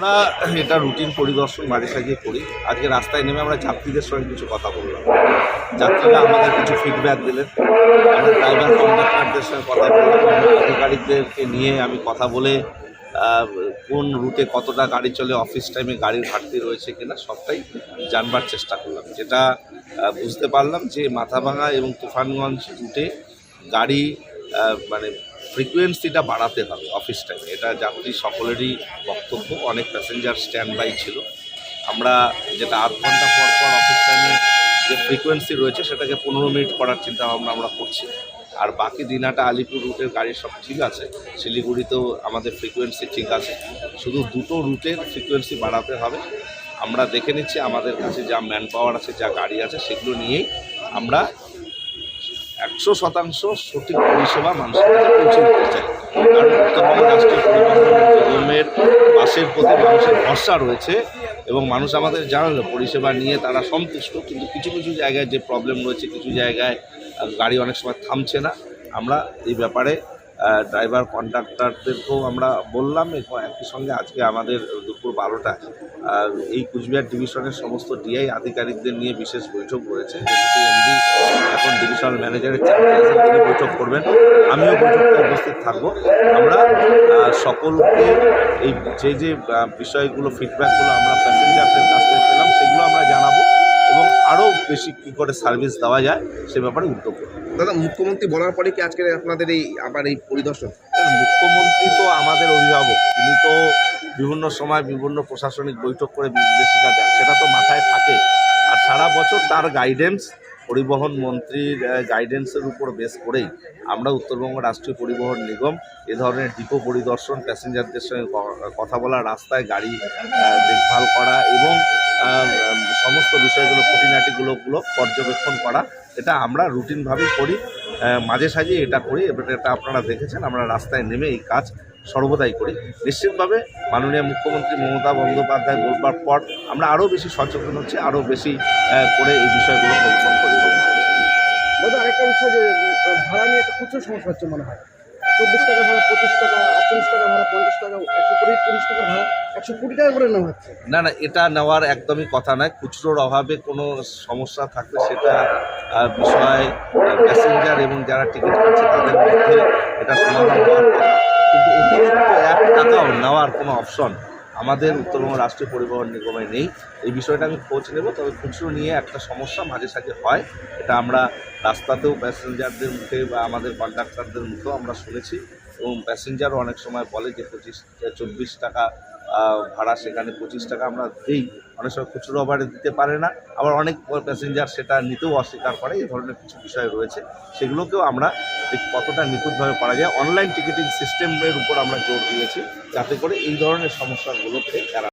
আমরা এটা রুটিন পরিদর্শন মাঝে সাঝে করি। আজকে রাস্তায় নেমে আমরা যাত্রীদের সঙ্গে কিছু কথা বললাম। যাত্রীরা আমাদের কিছু ফিডব্যাক দিলেন। আমরা ড্রাইভার কন্ডাক্টরদের সঙ্গে কথা বললাম। আধিকারিকদেরকে নিয়ে আমি কথা বলে কোন রুটে কতটা গাড়ি চলে অফিস টাইমে গাড়ির ঘাটতি রয়েছে কিনা সবটাই জানবার চেষ্টা করলাম। যেটা বুঝতে পারলাম যে মাথাভাঙা এবং তুফানগঞ্জ রুটে গাড়ি মানে ফ্রিকোয়েন্সিটা বাড়াতে হবে অফিস টাইমে এটা যাত্রী সকলেরই বক্তব্য, অনেক প্যাসেঞ্জার স্ট্যান্ড বাই ছিল। আমরা যেটা আধ ঘণ্টা পর পর অফিস টাইমে যে ফ্রিকোয়েন্সি রয়েছে, সেটাকে পনেরো মিনিট করার চিন্তা ভাবনা আমরা করছি। আর বাকি দিনাটা আলিপুর রুটের গাড়ি সব ঠিক আছে, শিলিগুড়িতেও আমাদের ফ্রিকোয়েন্সি ঠিক আছে। শুধু দুটো রুটের ফ্রিকোয়েন্সি বাড়াতে হবে। আমরা দেখে নিচ্ছি আমাদের কাছে যা ম্যান পাওয়ার আছে, যা গাড়ি আছে, সেগুলো নিয়েই আমরা একশো শতাংশ সঠিক পরিষেবা মানুষের কাছে পৌঁছে দিতে চাই কারণ উত্তরবঙ্গ রাষ্ট্রীয় পরিবহনের বাসের প্রতি মানুষের ভরসা রয়েছে এবং মানুষ আমাদের জানালো পরিষেবা নিয়ে তারা সন্তুষ্ট, কিন্তু কিছু কিছু জায়গায় যে প্রবলেম রয়েছে, কিছু জায়গায় গাড়ি অনেক সময় থামছে না। আমরা এই ব্যাপারে ড্রাইভার কন্ট্রাক্টরদেরকেও আমরা বললাম এবং একই সঙ্গে আজকে আমাদের দুপুর বারোটায় আহ, এই কুচবিহার ডিভিশনের সমস্ত ডিআই আধিকারিকদের নিয়ে বিশেষ বৈঠক করেছে এমডি এখন ডিভিশনাল ম্যানেজারের তিনি বৈঠক করবেন। আমিও বৈঠকে উপস্থিত থাকব। আমরা সকলকে এই যে যে বিষয়গুলো ফিডব্যাকগুলো আমরা প্যাসেঞ্জারদের কাছ থেকে পেলাম সেগুলো আমরা জানাব এবং আরও বেশি কী করে সার্ভিস দেওয়া যায় সে ব্যাপারে উদ্যোগ করব দাদা, মুখ্যমন্ত্রী বলার পরে কি আজকে আপনাদের এই আবার এই পরিদর্শন? মুখ্যমন্ত্রী তো আমাদের অভিভাবক। তিনি তো বিভিন্ন সময় বিভিন্ন প্রশাসনিক বৈঠক করে নির্দেশিকা দেন। সেটা তো মাথায় থাকে। আর সারা বছর তার গাইডেন্স পরিবহন মন্ত্রীর গাইডেন্সের উপর বেস করেই আমরা উত্তরবঙ্গ রাষ্ট্রীয় পরিবহন নিগম এ ধরনের ডিপো পরিদর্শন প্যাসেঞ্জারদের সঙ্গে কথা বলা, রাস্তায় গাড়ি দেখভাল করা এবং সমস্ত বিষয়গুলো, খুঁটিনাটিগুলো, গুলো পর্যবেক্ষণ করা। এটা আমরা রুটিনভাবেই করি। মাঝে সাঝে এটা করি, এবার এটা আপনারা দেখেছেন, আমরা রাস্তায় নেমে এই কাজ সর্বদাই করি। নিশ্চিতভাবে মাননীয় মুখ্যমন্ত্রী মমতা বন্দ্যোপাধ্যায় বলবার পর আমরা আরও বেশি সচেতন হচ্ছি, আরও বেশি করে এই বিষয়গুলো খোঁজ আরেকটা বিষয় যে, ভাড়া নিয়ে একটা প্রচুর সমস্যা হচ্ছে মনে হয়। চব্বিশ টাকা ভাড়া, পঁচিশ টাকা না না, এটা নেওয়ার একদমই কথা নয়। খুচরোর অভাবে কোনো সমস্যা থাকলে সেটা বিষয় প্যাসেঞ্জার এবং যারা টিকিট কাটছে তাদের মধ্যে এটা সমাধান হওয়ার কিন্তু অতিরিক্ত নেওয়ার কোনো অপশন আমাদের উত্তরবঙ্গ রাষ্ট্রীয় পরিবহন নিগমে নেই। এই বিষয়টা আমি খোঁজ নেব, তবে খুচরো নিয়ে একটা সমস্যা মাঝে সাঝে হয়। এটা আমরা রাস্তাতেও প্যাসেঞ্জারদের মুখে বা আমাদের কন্ডাক্টরদের মুখেও আমরা শুনেছি। এবং প্যাসেঞ্জারও অনেক সময় বলে যে পঁচিশ চব্বিশ টাকা ভাড়া সেখানে পঁচিশ টাকা আমরা দিই। অনেক সময় খুচরো অভারে দিতে পারে না। আবার অনেক প্যাসেঞ্জার সেটা নিতেও অস্বীকার করে। এই ধরনের কিছু বিষয় রয়েছে। সেগুলোকেও আমরা কতটা নিখুঁতভাবে করা যায়। অনলাইন টিকিটিং সিস্টেমের উপর আমরা জোর দিয়েছি। যাতে করে এই ধরনের সমস্যাগুলোকে এড়ানো